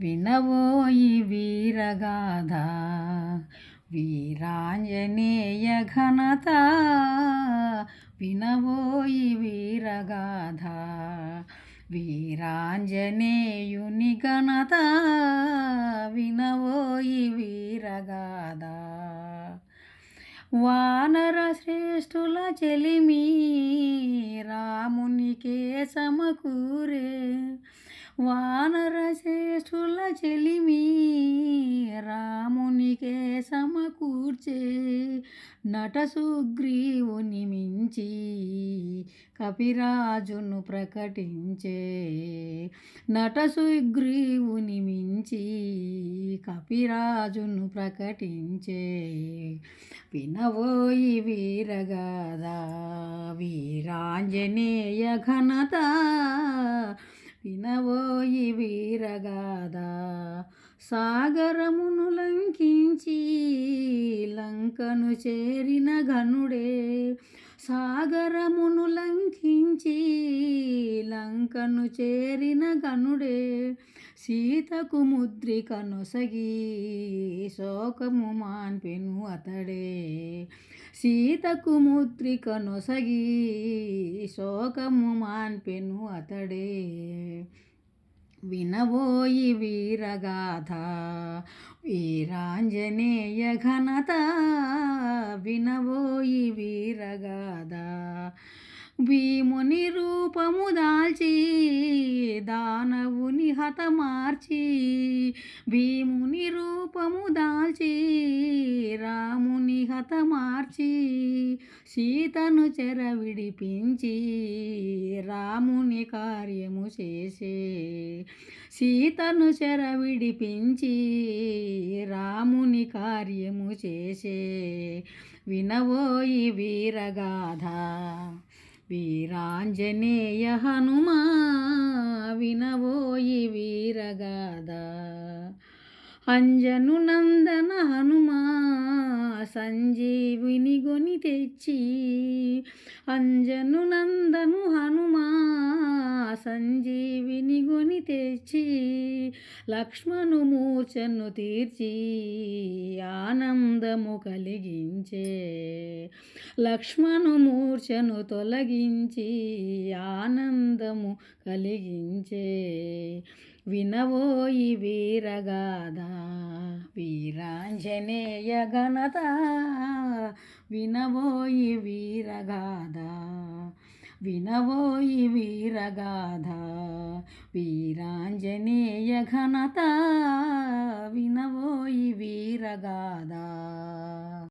వినవోయి వీరగాథ వీరాంజనేయ ఘనత. వినవోయి వీరగాథ వీరాంజనేయుని ఘనత. వినవోయి వీరగాథ వానర శ్రేష్ఠుల చెలిమి రామునికే సమకూరే వా శ్రేష్ఠుల చెలిమి రామునికే సమకూర్చే నట సుగ్రీవుని మించి కపిరాజును ప్రకటించే నట సుగ్రీవుని మించి కపిరాజును ప్రకటించే వినవోయి వీరగాథ వీరాంజనేయ ఘనత వినవోయి వీరగాథ సాగరమును లంకించి లంకను చేరిన ఘనుడే. సాగరమును లంకించి లంకను చేరిన గనుడే సీతకు ముద్రిక నొసగి శోకము మాన్పెను అతడే. సీతకు ముత్రిక నొసగి శోకము మాన్పెను అతడే. వినబోయి వీరగాథ వీరాంజనేయ ఘనత వినబోయి వీరగాథ. భీముని రూపము దాల్చి దానవుని హతమార్చి భీముని రూపము దాల్చి రాముని హతమార్చి సీతను చెర విడిపించి రాముని కార్యము చేసే. సీతను చెర విడిపించి రాముని కార్యము చేసే. వినవోయి వీరగాథ వీరాంజనేయ హనుమా వినవోయి వీరగాథ. అంజను నందన హను సంజీవిని గొని తెచ్చి అంజను నందను హనుమా సంజీవిని గొని తెచ్చి లక్ష్మణు మూర్చను తీర్చి ఆనందము కలిగించే లక్ష్మణు మూర్చను తొలగించి ఆనందము కలిగించే వినవోయి వీరగాథ ఆంజనేయ ఘనత వినవోయి వీరగాథ వినవోయి వీరగాథ వీరాంజనేయ ఘనత వినవోయి వీరగాథ.